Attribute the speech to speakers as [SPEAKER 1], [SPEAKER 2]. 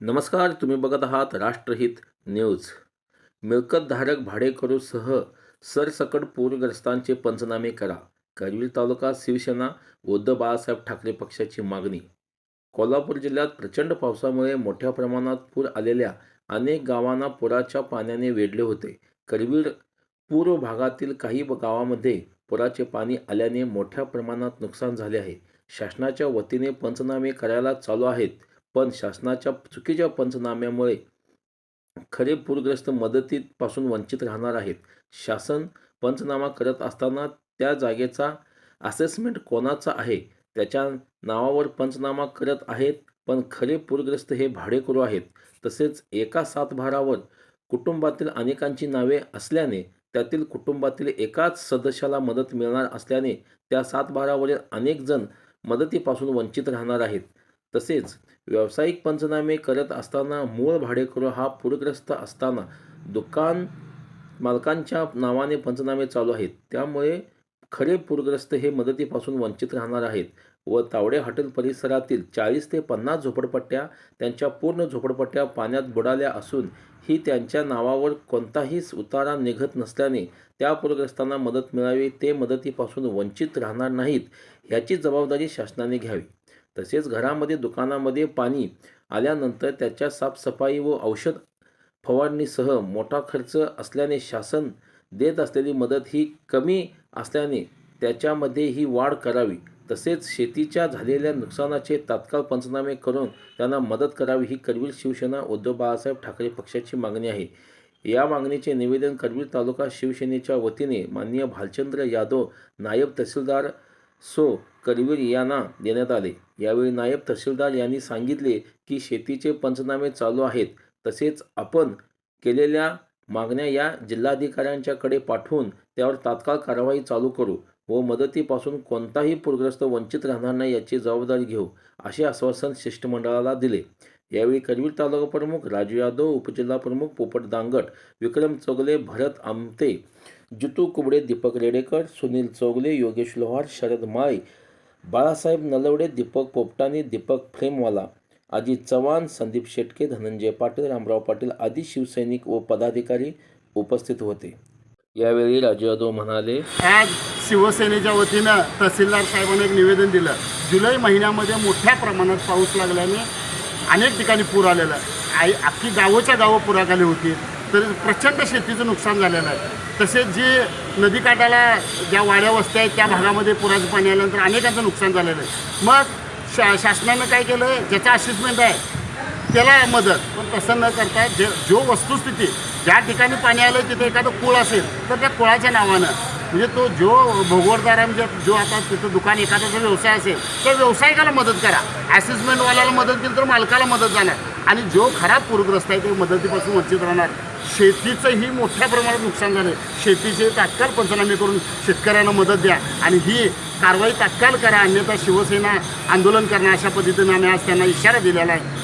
[SPEAKER 1] नमस्कार तुम्ही बघत आहात राष्ट्रहित न्यूज. मिळकतधारक भाडेकरूसह सरसकट पूरग्रस्तांचे पंचनामे करा. करवीर तालुका शिवसेना उद्धव बाळासाहेब ठाकरे पक्षाची मागणी. कोल्हापूर जिल्ह्यात प्रचंड पावसामुळे मोठ्या प्रमाणात पूर आलेल्या अनेक गावांना पुराच्या पाण्याने वेढले होते. करवीर पूर्व भागातील काही गावामध्ये पुराचे पाणी आल्याने मोठ्या प्रमाणात नुकसान झाले आहे. शासनाच्या वतीने पंचनामे करायला चालू आहेत. पण शासनाच्या चुकीच्या पंचनाम्यामुळे खरे पूरग्रस्त मदतीपासून वंचित राहणार आहेत. शासन पंचनामा करत असताना त्या जागेचा असेसमेंट कोणाचा आहे? त्याच्या नावावर पंचनामा करत आहेत पण खरे पूरग्रस्त हे भाडेकरू आहेत. तसेच एका सातभारावर कुटुंबातील अनेकांची नावे असल्याने त्यातील कुटुंबातील एकाच सदस्याला मदत मिळणार असल्याने त्या सातबारावरील अनेक जण मदतीपासून वंचित राहणार आहेत. तसेच व्यावसायिक पंचनामे करत असताना मूळ भाडेकरू हा पूरग्रस्त असताना दुकान मालकांच्या नावाने पंचनामे चालू आहेत. त्यामुळे खरे पूरग्रस्त हे मदतीपासून वंचित राहणार आहेत व तावडे हॉटेल परिसरातील चाळीस ते पन्नास झोपडपट्ट्या त्यांच्या पूर्ण झोपडपट्ट्या पाण्यात बुडाल्या असून ही त्यांच्या नावावर कोणताही उतारा निघत नसल्याने त्या पूरग्रस्तांना मदत मिळावी ते मदतीपासून वंचित राहणार नाहीत ह्याची जबाबदारी शासनाने घ्यावी. तसेच घरामध्ये दुकानामध्ये पाणी आल्यानंतर त्याच्या साफसफाई व औषध फवारणीसह मोठा खर्च असल्याने शासन देत असलेली मदत ही कमी असल्याने त्याच्यामध्ये ही वाढ करावी. तसेच शेतीच्या झालेल्या नुकसानाचे तात्काळ पंचनामे करून त्यांना मदत करावी ही करवीर शिवसेना उद्धव बाळासाहेब ठाकरे पक्षाची मागणी आहे. या मागणीचे निवेदन करवीर तालुका शिवसेनेच्या वतीने माननीय भालचंद्र यादव नायब तहसीलदार सो करवीर यांना देण्यात आले. यावेळी नायब तहसीलदार यांनी सांगितले की शेतीचे पंचनामे चालू आहेत. तसेच आपण केलेल्या मागण्या या जिल्हाधिकाऱ्यांच्याकडे पाठवून त्यावर तात्काळ कारवाई चालू करू व मदतीपासून कोणताही पूरग्रस्त वंचित राहणार नाही याची जबाबदारी घेऊ असे आश्वासन शिष्टमंडळाला दिले. यावेळी करवीर तालुका प्रमुख राजू यादव उपजिल्हा प्रमुख पोपट दांगट विक्रम चौगले भरत आमते जितू कुबडे दीपक रेडेकर सुनील चौगले योगेश लोहार शरद माळी बाळासाहेब नलवडे दीपक पोपटाने दीपक फेमवाला अजित चव्हाण संदीप शेटके धनंजय पाटील रामराव पाटील आदी शिवसैनिक व पदाधिकारी उपस्थित होते. यावेळी राजू यादव म्हणाले
[SPEAKER 2] आज शिवसेनेच्या वतीनं तहसीलदार साहेबांनी एक निवेदन दिलं. जुलै महिन्यामध्ये मोठ्या प्रमाणात पाऊस लागल्याने अनेक ठिकाणी पूर आलेला. आहे आई अख्खी गावोच्या गावं पुराखाली होती. तर प्रचंड शेतीचं नुकसान झालेलं आहे. तसेच जे नदीकाठाला ज्या वाड्या वस्त्या आहेत त्या भागामध्ये पुराचं पाणी आल्यानंतर अनेकांचं नुकसान झालेलं आहे. मग शा शासनानं काय केलं? ज्याचा असेसमेंट आहे त्याला मदत. पण तसं न करता जे जो वस्तुस्थिती ज्या ठिकाणी पाणी आलं तिथे एखादं कुळ असेल तर त्या कुळाच्या नावानं. म्हणजे तो जो भोगवरदार म्हणजे जो आता तिथं दुकान एखादा व्यवसाय असेल त्या व्यावसायिकाला मदत करा. असेसमेंटवाल्याला मदत केली तर मालकाला मदत जाणार. आणि जो खराब पूरग्रस्त आहे ते मदतीपासून वंचित राहणार. शेतीचंही मोठ्या प्रमाणात नुकसान झालं शेतीचे तात्काळ पंचनामे करून शेतकऱ्यांना मदत द्या आणि ही कारवाई तात्काळ करा अन्यथा शिवसेना आंदोलन करणं अशा पद्धतीनं आम्ही आज त्यांना इशारा दिलेला आहे.